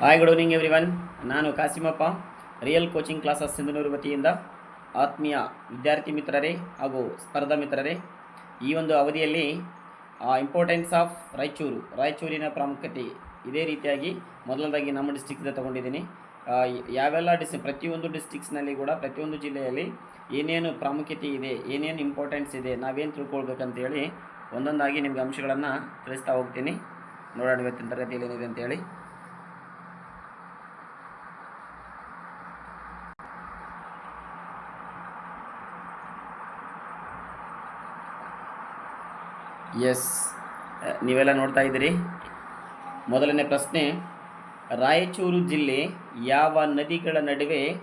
Hi good evening every one ನಾನು Kasimappa. Real coaching classes Sindhanur ವತಿಯಿಂದ ಆತ್ಮೀಯ ವಿದ್ಯಾರ್ಥಿ ಮಿತ್ರರೇ ಹಾಗೂ ಸ್ಪರ್ಧಾ ಮಿತ್ರರೇ, ಈ ಒಂದು ಅವಧಿಯಲ್ಲಿ ಇಂಪಾರ್ಟೆನ್ಸ್ ಆಫ್ ರಾಯಚೂರು, ರಾಯಚೂರಿನ ಪ್ರಾಮುಖ್ಯತೆ ಇದೇ ರೀತಿಯಾಗಿ ಮೊದಲದಾಗಿ ನಮ್ಮ ಡಿಸ್ಟಿಕ್ದ ತೊಗೊಂಡಿದ್ದೀನಿ. ಯಾವೆಲ್ಲ ಡಿಸ್ ಪ್ರತಿಯೊಂದು ಡಿಸ್ಟಿಕ್ಸ್ನಲ್ಲಿ ಕೂಡ, ಪ್ರತಿಯೊಂದು ಜಿಲ್ಲೆಯಲ್ಲಿ ಏನೇನು ಪ್ರಾಮುಖ್ಯತೆ ಇದೆ, ಏನೇನು ಇಂಪಾರ್ಟೆನ್ಸ್ ಇದೆ, ನಾವೇನು ತಿಳ್ಕೊಳ್ಬೇಕಂತೇಳಿ ಒಂದೊಂದಾಗಿ ನಿಮಗೆ ಅಂಶಗಳನ್ನು ತಿಳಿಸ್ತಾ ಹೋಗ್ತೀನಿ. ನೋಡೋಣ ಇವತ್ತಿನ ತರಗತಿಯಲ್ಲಿ ಏನಿದೆ ಅಂತೇಳಿ. ಎಸ್ ನೀವೆಲ್ಲ ನೋಡ್ತಾ ಇದ್ದೀರಿ. ಮೊದಲನೇ ಪ್ರಶ್ನೆ, ರಾಯಚೂರು ಜಿಲ್ಲೆ ಯಾವ ನದಿಗಳ ನಡುವೆ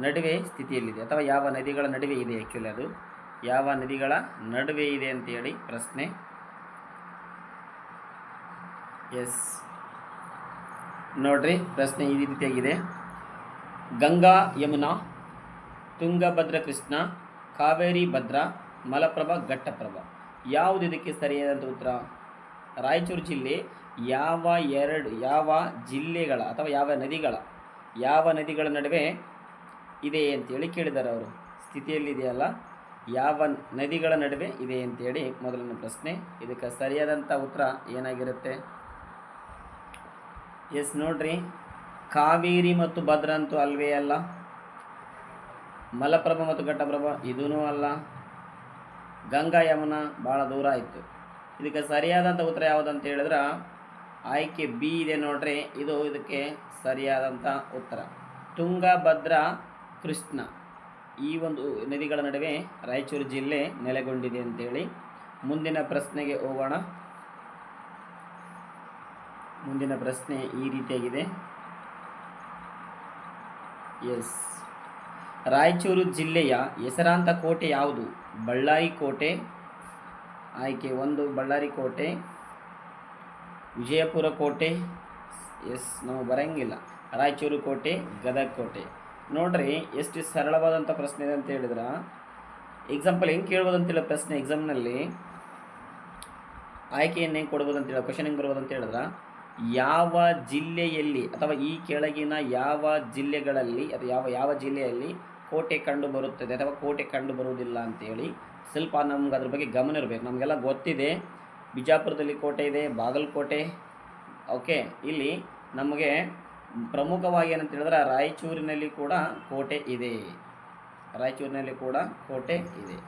ನಡುವೆ ಸ್ಥಿತಿಯಲ್ಲಿದೆ? ಅಥವಾ ಯಾವ ನದಿಗಳ ನಡುವೆ ಇದೆ ಆ್ಯಕ್ಚುಲಿ ಅದು? ಯಾವ ನದಿಗಳ ನಡುವೆ ಇದೆ ಅಂತೇಳಿ ಪ್ರಶ್ನೆ. ಎಸ್. ನೋಡ್ರಿ, ಪ್ರಶ್ನೆ ಈ ರೀತಿಯಾಗಿದೆ. ಗಂಗಾ, ಯಮುನಾ ತುಂಗಭದ್ರ ಕೃಷ್ಣ ಕಾವೇರಿ ಭದ್ರಾ, ಮಲಪ್ರಭಾ, ಘಟ್ಟಪ್ರಭಾ. ಯಾವುದು ಇದಕ್ಕೆ ಸರಿಯಾದಂಥ ಉತ್ತರ? ರಾಯಚೂರು ಜಿಲ್ಲೆ ಯಾವ ಎರಡು, ಯಾವ ಜಿಲ್ಲೆಗಳ ಅಥವಾ ಯಾವ ನದಿಗಳ ಯಾವ ನದಿಗಳ ನಡುವೆ ಇದೆ ಅಂತೇಳಿ ಕೇಳಿದ್ದಾರೆ ಅವರು. ಸ್ಥಿತಿಯಲ್ಲಿದೆಯಲ್ಲ ಯಾವ ನದಿಗಳ ನಡುವೆ ಇದೆ ಅಂತೇಳಿ ಮೊದಲನೇ ಪ್ರಶ್ನೆ. ಇದಕ್ಕೆ ಸರಿಯಾದಂಥ ಉತ್ತರ ಏನಾಗಿರುತ್ತೆ? ಎಸ್, ನೋಡ್ರಿ. ಕಾವೇರಿ ಮತ್ತು ಭದ್ರ ಅಂತೂ ಅಲ್ವೇ ಅಲ್ಲ. ಮಲಪ್ರಭಾ ಮತ್ತು ಘಟ್ಟಪ್ರಭ ಇದೂ ಅಲ್ಲ. ಗಂಗಾ ಯಮುನ ಭಾಳ ದೂರ ಆಯಿತು ಇದಕ್ಕೆ ಸರಿಯಾದಂಥ ಉತ್ತರ ಯಾವುದಂತ ಹೇಳಿದ್ರೆ, ಆಯ್ಕೆ ಬಿ ಇದೆ ನೋಡ್ರಿ, ಇದು ಇದಕ್ಕೆ ಸರಿಯಾದಂಥ ಉತ್ತರ. ತುಂಗಭದ್ರಾ ಕೃಷ್ಣ. ಈ ಒಂದು ನದಿಗಳ ನಡುವೆ ರಾಯಚೂರು ಜಿಲ್ಲೆ ನೆಲೆಗೊಂಡಿದೆ ಅಂತೇಳಿ ಮುಂದಿನ ಪ್ರಶ್ನೆಗೆ ಹೋಗೋಣ. ಮುಂದಿನ ಪ್ರಶ್ನೆ ಈ ರೀತಿಯಾಗಿದೆ. ಎಸ್. ರಾಯಚೂರು ಜಿಲ್ಲೆಯ ಹೆಸರಾಂತ ಕೋಟೆ ಯಾವುದು? ಬಳ್ಳಾರಿ ಕೋಟೆ ಆಯ್ಕೆ ಒಂದು ಬಳ್ಳಾರಿ ಕೋಟೆ ವಿಜಯಪುರ ಕೋಟೆ ಎಸ್, ನಾವು ಬರೋಂಗಿಲ್ಲ. ರಾಯಚೂರು ಕೋಟೆ ಗದಗ ಕೋಟೆ ನೋಡ್ರಿ, ಎಷ್ಟು ಸರಳವಾದಂಥ ಪ್ರಶ್ನೆ ಇದೆ ಅಂತ ಹೇಳಿದ್ರೆ. ಎಕ್ಸಾಂಪಲ್ ಹೆಂಗೆ ಕೇಳ್ಬೋದು ಅಂತೇಳಿ ಪ್ರಶ್ನೆ ಎಕ್ಸಾಮ್ನಲ್ಲಿ ಆಯ್ಕೆಯನ್ನು ಹೆಂಗೆ ಕೊಡ್ಬೋದು ಹೇಳೋ ಕ್ವಶನ್ ಹೆಂಗೆ ಬರ್ಬೋದು ಅಂತ ಹೇಳಿದ್ರೆ. ಯಾವ ಜಿಲ್ಲೆಯಲ್ಲಿ ಅಥವಾ ಈ ಕೆಳಗಿನ ಯಾವ ಜಿಲ್ಲೆಗಳಲ್ಲಿ ಅಥವಾ ಯಾವ ಯಾವ ಜಿಲ್ಲೆಯಲ್ಲಿ ಕೋಟೆ ಕಂಡು ಬರುತ್ತದೆ ಅಥವಾ ಕೋಟೆ ಕಂಡು ಬರುವುದಿಲ್ಲ ಅಂತೇಳಿ ಸ್ವಲ್ಪ ನಮ್ಗೆ ಅದ್ರ ಬಗ್ಗೆ ಗಮನ ಇರಬೇಕು. ನಮಗೆಲ್ಲ ಗೊತ್ತಿದೆ. ಬಿಜಾಪುರದಲ್ಲಿ ಕೋಟೆ ಇದೆ, ಬಾಗಲಕೋಟೆ. ಓಕೆ, ಇಲ್ಲಿ ನಮಗೆ ಪ್ರಮುಖವಾಗಿ ಏನಂತ ಹೇಳಿದ್ರೆ ರಾಯಚೂರಿನಲ್ಲಿ ಕೂಡ ಕೋಟೆ ಇದೆ. ರಾಯಚೂರಿನಲ್ಲಿ ಕೂಡ ಕೋಟೆ ಇದೆ.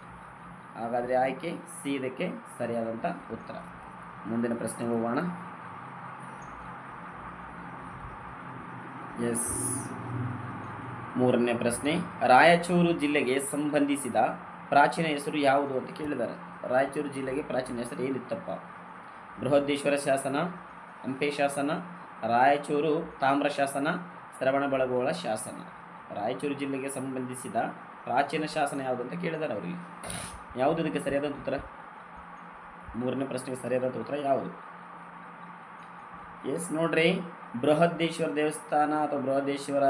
ಹಾಗಾದರೆ ಆಯ್ಕೆ ಸಿ ಇದಕ್ಕೆ ಸರಿಯಾದಂಥ ಉತ್ತರ. ಮುಂದಿನ ಪ್ರಶ್ನೆಗೆ ಹೋಗೋಣ. ಎಸ್. ಮೂರನೇ ಪ್ರಶ್ನೆ, ರಾಯಚೂರು ಜಿಲ್ಲೆಗೆ ಸಂಬಂಧಿಸಿದ ಪ್ರಾಚೀನ ಹೆಸರು ಯಾವುದು ಅಂತ ಕೇಳಿದ್ದಾರೆ. ರಾಯಚೂರು ಜಿಲ್ಲೆಗೆ ಪ್ರಾಚೀನ ಹೆಸರು ಏನಿತ್ತಪ್ಪ? ಬೃಹದೇಶ್ವರ ಶಾಸನ, ಹಂಪೆ ಶಾಸನ, ರಾಯಚೂರು ತಾಮ್ರ ಶಾಸನ ಶ್ರವಣಬಳಗೋಳ ಶಾಸನ. ರಾಯಚೂರು ಜಿಲ್ಲೆಗೆ ಸಂಬಂಧಿಸಿದ ಪ್ರಾಚೀನ ಶಾಸನ ಯಾವುದು ಅಂತ ಕೇಳಿದ್ದಾರೆ ಅವರಿಗೆ. ಯಾವುದು ಇದಕ್ಕೆ ಸರಿಯಾದಂಥ ಉತ್ತರ? ಮೂರನೇ ಪ್ರಶ್ನೆಗೆ ಸರಿಯಾದಂಥ ಉತ್ತರ ಯಾವುದು? ಎಸ್, ನೋಡ್ರಿ ಬೃಹದೇಶ್ವರ ದೇವಸ್ಥಾನ ಅಥವಾ ಬೃಹದೇಶ್ವರ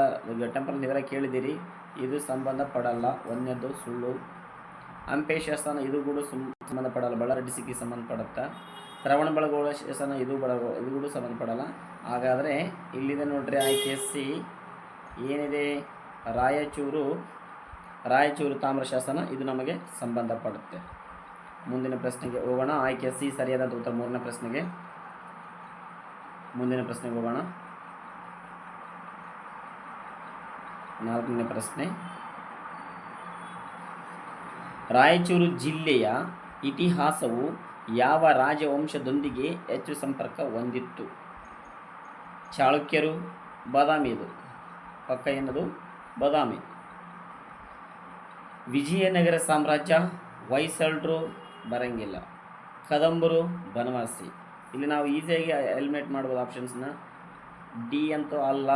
ಟೆಂಪಲ್ ನೀವೆಲ್ಲ ಕೇಳಿದ್ದೀರಿ. ಇದು ಸಂಬಂಧಪಡಲ್ಲ, ಒಂದನೇದು ಸುಳ್ಳು. ಹಂಪೆ ಶಾಸನ ಇದು ಕೂಡ ಸುಮ್, ಸಂಬಂಧಪಡಲ್ಲ, ಬಳ್ಳಾರಿ ಡಿಸ್ಟಿಕ್ಗೆ ಶ್ರವಣ ಬೆಳಗೋಳ ಶಾಸನ ಇದು ಬಳ ಇದು ಕೂಡ ಸಂಬಂಧಪಡಲ್ಲ. ಹಾಗಾದರೆ, ಇಲ್ಲಿದೆ ನೋಡ್ರಿ ಆಯ್ಕೆ ಸಿ ಏನಿದೆ? ರಾಯಚೂರು ರಾಯಚೂರು ತಾಮ್ರ ಶಾಸನ, ಇದು ನಮಗೆ ಸಂಬಂಧಪಡುತ್ತೆ. ಮುಂದಿನ ಪ್ರಶ್ನೆಗೆ ಹೋಗೋಣ. ಆಯ್ಕೆ ಸಿ ಸರಿಯಾದಂಥ ಉತ್ತರ, ಮೂರನೇ ಪ್ರಶ್ನೆಗೆ. ಮುಂದಿನ ಪ್ರಶ್ನೆಗೆ ಹೋಗೋಣ. ನಾಲ್ಕನೇ ಪ್ರಶ್ನೆ. ರಾಯಚೂರು ಜಿಲ್ಲೆಯ ಇತಿಹಾಸವು ಯಾವ ರಾಜವಂಶದೊಂದಿಗೆ ಹೆಚ್ಚು ಸಂಪರ್ಕ ಹೊಂದಿತ್ತು? ಚಾಳುಕ್ಯರು, ಬಾದಾಮಿ ಇದು ಪಕ್ಕ ಏನದು? ಬಾದಾಮಿ. ವಿಜಯನಗರ ಸಾಮ್ರಾಜ್ಯ ಹೊಯ್ಸಳರು ಬರಂಗಿಲ್ಲ. ಕದಂಬರು, ಬನವಾಸಿ. ಇಲ್ಲಿ ನಾವು ಈಸಿಯಾಗಿ ಎಲಿಮಿನೇಟ್ ಮಾಡ್ಬೋದು ಆಪ್ಷನ್ಸ್ನ ಡಿ ಅಂತೂ ಅಲ್ಲ,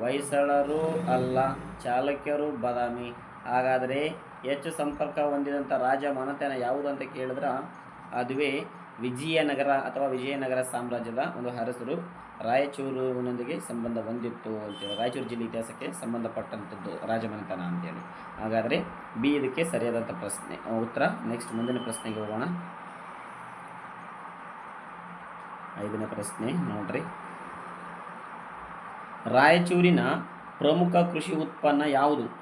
ಹೊಯ್ಸಳರು ಅಲ್ಲ, ಚಾಲಕ್ಯರು ಬಾದಾಮಿ. ಹಾಗಾದರೆ ಹೆಚ್ಚು ಸಂಪರ್ಕ ಹೊಂದಿದಂಥ ರಾಜ ಮನತನ ಯಾವುದು ಅಂತ ಕೇಳಿದ್ರೆ, ಅದುವೇ ವಿಜಯನಗರ ಅಥವಾ ವಿಜಯನಗರ ಸಾಮ್ರಾಜ್ಯದ ಒಂದು ಅರಸರು ರಾಯಚೂರಿನೊಂದಿಗೆ ಸಂಬಂಧ ಹೊಂದಿತ್ತು ಅಂತೇಳಿ ರಾಯಚೂರು ಜಿಲ್ಲೆ ಇತಿಹಾಸಕ್ಕೆ ಸಂಬಂಧಪಟ್ಟಂಥದ್ದು ರಾಜಮನೆತನ ಅಂತೇಳಿ ಹಾಗಾದರೆ ಬಿ ಇದಕ್ಕೆ ಸರಿಯಾದಂಥ ಪ್ರಶ್ನೆ, ಉತ್ತರ ನೆಕ್ಸ್ಟ್ ಮುಂದಿನ ಪ್ರಶ್ನೆಗೆ ಹೋಗೋಣ. ಐದನೇ ಪ್ರಶ್ನೆ ನೋಡ್ರಿ. ರಾಯಚೂರಿನ ಪ್ರಮುಖ ಕೃಷಿ ಉತ್ಪನ್ನ ಯಾವುದು?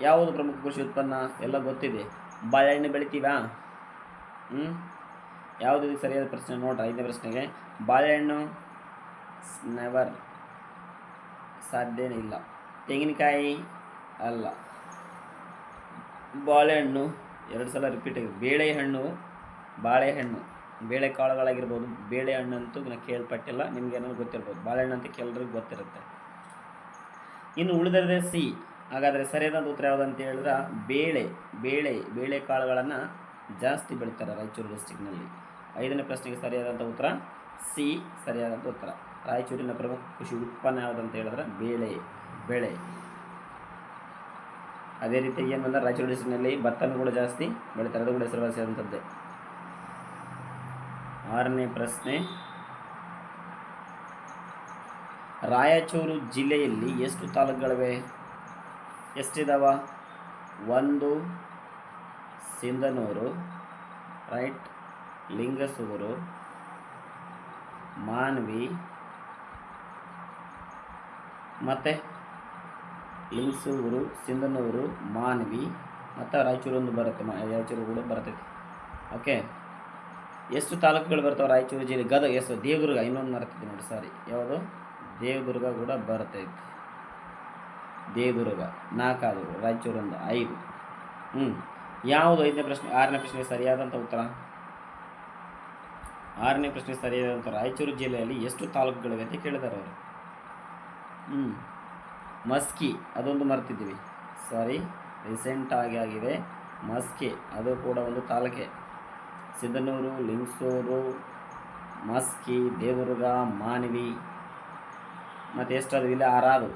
ಯಾವುದು ಪ್ರಮುಖ ಕೃಷಿ ಉತ್ಪನ್ನ? ಎಲ್ಲ ಗೊತ್ತಿದೆ. ಬಾಳೆಹಣ್ಣು ಬೆಳಿತೀವಾ? ಹ್ಞೂ ಯಾವುದು ಸರಿಯಾದ ಪ್ರಶ್ನೆ ನೋಡ್ರಿ, ಐದನೇ ಪ್ರಶ್ನೆಗೆ. ಬಾಳೆಹಣ್ಣು ನೆವರ್ ಸಾಧ್ಯನೇ ಇಲ್ಲ. ತೆಂಗಿನಕಾಯಿ ಅಲ್ಲ. ಬಾಳೆಹಣ್ಣು ಎರಡು ಸಲ ರಿಪೀಟ್ ಆಗಿದೆ. ಬೇಳೆಹಣ್ಣು, ಬಾಳೆಹಣ್ಣು. ಬೇಳೆಕಾಳುಗಳಾಗಿರ್ಬೋದು ಬೇಳೆಹಣ್ಣು ಅಂತೂ ಕೇಳ್ಪಟ್ಟಿಲ್ಲ, ನಿಮ್ಗೆ ಏನಾದ್ರು ಗೊತ್ತಿರ್ಬೋದು. ಬಾಳೆಹಣ್ಣು ಅಂತ ಕೆಲವ್ರಿಗೆ ಗೊತ್ತಿರುತ್ತೆ. ಇನ್ನು ಉಳಿದಿರದೆ ಸಿ. ಹಾಗಾದರೆ ಸರಿಯಾದ ಉತ್ತರ ಯಾವುದು ಅಂತ ಹೇಳಿದ್ರೆ, ಬೇಳೆ ಬೇಳೆ ಬೇಳೆಕಾಳುಗಳನ್ನು ಜಾಸ್ತಿ ಬೆಳೀತಾರೆ ರಾಯಚೂರು ಡಿಸ್ಟಿಕ್ನಲ್ಲಿ ಐದನೇ ಪ್ರಶ್ನೆಗೆ ಸರಿಯಾದಂಥ ಉತ್ತರ, ಸಿ ಸರಿಯಾದಂಥ ಉತ್ತರ. ರಾಯಚೂರಿನ ಪ್ರಮುಖ ಕೃಷಿ ಉತ್ಪನ್ನ ಯಾವುದಂತ ಹೇಳಿದ್ರೆ, ಬೇಳೆ, ಬೆಳೆ. ಅದೇ ರೀತಿ ಏನು ಬಂದರೆ ರಾಯಚೂರು ಡಿಸ್ಟಿಕ್ನಲ್ಲಿ ಭತ್ತನೂ ಕೂಡ ಜಾಸ್ತಿ ಬೆಳೀತಾರೆ, ಅದು ಕೂಡ ಹೆಸರುವಾಸಿಯಾದಂಥದ್ದೇ ಆರನೇ ಪ್ರಶ್ನೆ. ರಾಯಚೂರು ಜಿಲ್ಲೆಯಲ್ಲಿ ಎಷ್ಟು ತಾಲೂಕುಗಳಿವೆ? ಎಷ್ಟಿದಾವ? ಒಂದು, ಸಿಂಧನೂರು, ರೈಟ್, ಲಿಂಗಸೂರು, ಮಾನ್ವಿ, ಮತ್ತು ಲಿಂಗಸೂರು, ಸಿಂಧನೂರು, ಮಾನ್ವಿ, ಮತ್ತು ರಾಯಚೂರು ಒಂದು ಬರುತ್ತೆ, ರಾಯಚೂರು ಕೂಡ ಬರ್ತೈತಿ. ಓಕೆ ಎಷ್ಟು ತಾಲೂಕುಗಳು ಬರ್ತಾವೆ ರಾಯಚೂರು ಜಿಲ್ಲೆ? ಗದಗ ಎಷ್ಟು ದೇವದುರ್ಗ, ಇನ್ನೊಂದು ಮರ್ತಿದ್ದೆ ನೋಡಿ ಸಾರಿ. ಯಾವುದು? ದೇವದುರ್ಗ ಕೂಡ ಬರ್ತೈತಿ. ದೇವದುರ್ಗ ನಾಲ್ಕಾದ ರಾಯಚೂರು ಒಂದು ಐದು. ಹ್ಞೂ ಯಾವುದು ಐದನೇ ಪ್ರಶ್ನೆ, ಆರನೇ ಪ್ರಶ್ನೆಗೆ ಸರಿಯಾದಂಥ ಉತ್ತರ? ಆರನೇ ಪ್ರಶ್ನೆ ಸರಿಯಾದಂಥ ರಾಯಚೂರು ಜಿಲ್ಲೆಯಲ್ಲಿ ಎಷ್ಟು ತಾಲೂಕುಗಳಿವೆ ಅಂತ ಕೇಳಿದ್ದಾರೆ ಅವರು. ಹ್ಞೂ ಮಸ್ಕಿ, ಅದೊಂದು ಮರ್ತಿದ್ದೀವಿ. ಸಾರಿ ರೀಸೆಂಟಾಗಿ ಆಗಿದೆ. ಮಸ್ಕಿ, ಅದು ಕೂಡ ಒಂದು ತಾಲೂಕೆ. ಸಿದ್ದನೂರು ಲಿಂಗಸೂರು, ಮಸ್ಕಿ ದೇವರುಗ ಮಾನವಿ ಮತ್ತು ಎಷ್ಟಾದ್ರು ಇಲ್ಲ ಆರಾರು?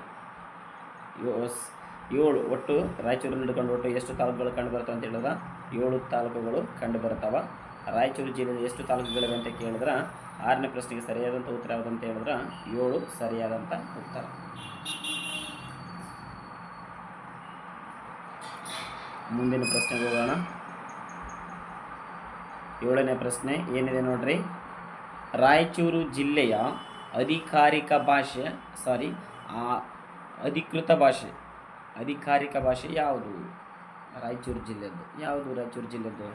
ಏಳು ಒಟ್ಟು ರಾಯಚೂರಲ್ಲಿ ಹಿಡ್ಕೊಂಡು ಒಟ್ಟು ಎಷ್ಟು ತಾಲೂಕುಗಳು ಕಂಡು ಬರ್ತವೆ ಅಂತ ಹೇಳಿದ್ರೆ? ಏಳು ತಾಲೂಕುಗಳು ಕಂಡು ಬರ್ತಾವೆ ರಾಯಚೂರು ಜಿಲ್ಲೆಯಲ್ಲಿ ಎಷ್ಟು ತಾಲೂಕುಗಳಿವೆ ಅಂತ ಕೇಳಿದ್ರೆ? ಆರನೇ ಪ್ರಶ್ನೆಗೆ ಸರಿಯಾದಂಥ ಉತ್ತರ ಯಾವುದು ಅಂತ ಹೇಳಿದ್ರೆ? ಏಳು ಸರಿಯಾದಂಥ ಉತ್ತರ. ಮುಂದಿನ ಪ್ರಶ್ನೆಗೆ ಹೋಗೋಣ. ಏಳನೇ ಪ್ರಶ್ನೆ ಏನಿದೆ ನೋಡ್ರಿ? ರಾಯಚೂರು ಜಿಲ್ಲೆಯ ಅಧಿಕಾರಿಕ ಭಾಷೆ ಸಾರಿ ಆ, ಅಧಿಕೃತ ಭಾಷೆ, ಅಧಿಕಾರಿಕ ಭಾಷೆ ಯಾವುದು? ರಾಯಚೂರು ಜಿಲ್ಲೆದ್ದು. ಯಾವುದು ರಾಯಚೂರು ಜಿಲ್ಲೆದ್ದು?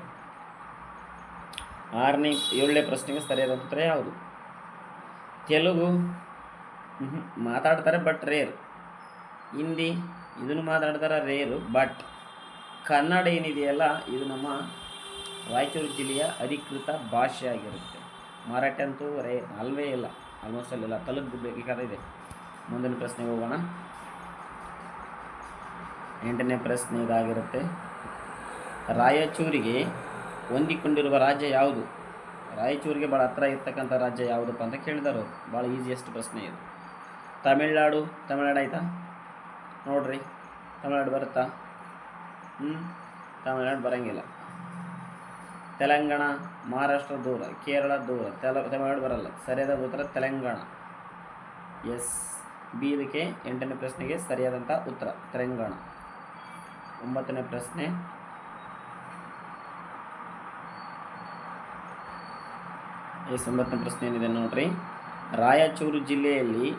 ಆರನೇ, ಏಳನೇ ಪ್ರಶ್ನೆಗೆ ಸರಿಯಾದ ಉತ್ತರ ಯಾವುದು? ತೆಲುಗು. ಮಾತಾಡ್ತಾರೆ ಬಟ್ ರೇರ್ ಹಿಂದಿ, ಇದನ್ನು ಮಾತಾಡ್ತಾರೆ ರೇರು ಬಟ್ ಕನ್ನಡ ಏನಿದೆಯಲ್ಲ, ಇದು ನಮ್ಮ ರಾಯಚೂರು ಜಿಲ್ಲೆಯ ಅಧಿಕೃತ ಭಾಷೆ ಆಗಿರುತ್ತೆ ಮರಾಠಿ ಅಂತೂ ರೇ, ಅಲ್ವೇ ಇಲ್ಲ. ಆಲ್ಮೋಸ್ಟ್ ಅಲ್ಲೆಲ್ಲ ತಲುಪಬೇಕಾದ್ರೆ ಇದೆ. ಮುಂದಿನ ಪ್ರಶ್ನೆಗೆ ಹೋಗೋಣ. ಎಂಟನೇ ಪ್ರಶ್ನೆ ಇದಾಗಿರುತ್ತೆ. ರಾಯಚೂರಿಗೆ ಹೊಂದಿಕೊಂಡಿರುವ ರಾಜ್ಯ ಯಾವುದು? ರಾಯಚೂರಿಗೆ ಭಾಳ ಹತ್ರ ಇರ್ತಕ್ಕಂಥ ರಾಜ್ಯ ಯಾವುದಪ್ಪ ಅಂತ ಕೇಳಿದಾರೆ. ಭಾಳ ಈಸಿಯೆಸ್ಟ್ ಪ್ರಶ್ನೆ ಇದು. ತಮಿಳ್ನಾಡು ತಮಿಳ್ನಾಡು ಆಯಿತಾ? ನೋಡ್ರಿ. ತಮಿಳ್ನಾಡು ಬರುತ್ತಾ? ಹ್ಞೂ ತಮಿಳ್ನಾಡು ಬರೋಂಗಿಲ್ಲ. ತೆಲಂಗಾಣ, ಮಹಾರಾಷ್ಟ್ರ ದೂರ, ಕೇರಳ ದೂರ, ತೆಲ, ತಮಿಳ್ನಾಡು ಬರಲ್ಲ. ಸರಿಯಾದ ಉತ್ತರ ತೆಲಂಗಾಣ. ಎಸ್ ಬಿ ಇದಕ್ಕೆ ಎಂಟನೇ ಪ್ರಶ್ನೆಗೆ ಸರಿಯಾದಂಥ ಉತ್ತರ ತೆಲಂಗಾಣ. ಒಂಬತ್ತನೇ ಪ್ರಶ್ನೆ. ಎಸ್, ಒಂಬತ್ತನೇ ಪ್ರಶ್ನೆ ಏನಿದೆ ನೋಡ್ರಿ. ರಾಯಚೂರು ಜಿಲ್ಲೆಯಲ್ಲಿ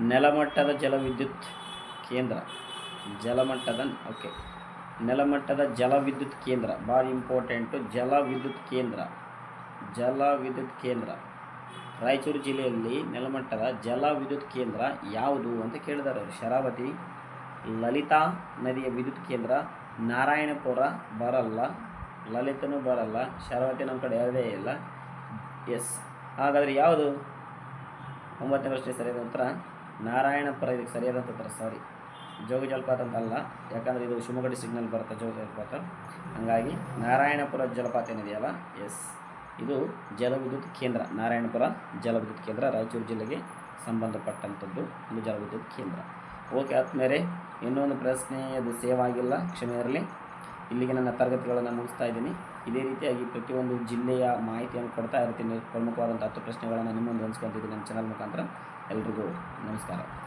ನೆಲಮಟ್ಟದ ಜಲವಿದ್ಯುತ್ ಕೇಂದ್ರ. ಜಲಮಟ್ಟದ, ಓಕೆ. ನೆಲಮಟ್ಟದ ಜಲವಿದ್ಯುತ್ ಕೇಂದ್ರ ಭಾರಿ ಇಂಪಾರ್ಟೆಂಟು ಜಲವಿದ್ಯುತ್ ಕೇಂದ್ರ ಜಲವಿದ್ಯುತ್ ಕೇಂದ್ರ. ರಾಯಚೂರು ಜಿಲ್ಲೆಯಲ್ಲಿ ನೆಲಮಟ್ಟದ ಜಲವಿದ್ಯುತ್ ಕೇಂದ್ರ ಯಾವುದು ಅಂತ ಕೇಳಿದ್ದಾರೆ ಶರಾವತಿ, ಲಲಿತಾ ನದಿಯ ವಿದ್ಯುತ್ ಕೇಂದ್ರ, ನಾರಾಯಣಪುರ ಬರಲ್ಲ, ಲಲಿತನೂ ಬರಲ್ಲ, ಶರಾವತಿ ನಮ್ಮ ಕಡೆ ಯಾವುದೇ ಇಲ್ಲ. ಎಸ್ ಹಾಗಾದರೆ ಯಾವುದು? ಒಂಬತ್ತನೇ ಪ್ರಶ್ನೆ ಸರಿಯಾದ ಉತ್ತರ. ನಾರಾಯಣಪುರ ಇದಕ್ಕೆ ಸರಿಯಾದಂಥ ಉತ್ತರ. ಸಾರಿ ಜೋಗ ಜಲಪಾತ ಅಂತ ಅಲ್ಲ ಯಾಕಂದರೆ ಇದು ಶಿವಮೊಗ್ಗ ಸಿಗ್ನಲ್ ಬರುತ್ತೆ, ಜೋಗ ಜಲಪಾತ. ಹಾಗಾಗಿ ನಾರಾಯಣಪುರ ಜಲಪಾತ ಏನಿದೆಯಲ್ಲ, ಎಸ್. ಇದು ಜಲವಿದ್ಯುತ್ ಕೇಂದ್ರ, ನಾರಾಯಣಪುರ ಜಲವಿದ್ಯುತ್ ಕೇಂದ್ರ, ರಾಯಚೂರು ಜಿಲ್ಲೆಗೆ ಸಂಬಂಧಪಟ್ಟಂಥದ್ದು ಒಂದು ಜಲವಿದ್ಯುತ್ ಕೇಂದ್ರ. ಓಕೆ ಆದಮೇಲೆ ಇನ್ನೊಂದು ಪ್ರಶ್ನೆ, ಅದು ಸೇವ್ ಆಗಿಲ್ಲ, ಕ್ಷಮೆ ಇರಲಿ. ಇಲ್ಲಿಗೆ ನನ್ನ ತರಗತಿಗಳನ್ನು ಮುಗಿಸ್ತಾ ಇದ್ದೀನಿ. ಇದೇ ರೀತಿಯಾಗಿ ಪ್ರತಿಯೊಂದು ಜಿಲ್ಲೆಯ ಮಾಹಿತಿಯನ್ನು ಕೊಡ್ತಾ ಇರ್ತೀನಿ. ಪ್ರಮುಖವಾದಂಥ ಹತ್ತು ಪ್ರಶ್ನೆಗಳನ್ನು ನಿಮ್ಮೊಂದು ಹಂಚ್ಕೊತಿದ್ದೀನಿ ನನ್ನ ಚಾನಲ್ ಮುಖಾಂತರ. ಎಲ್ರಿಗೂ ನಮಸ್ಕಾರ.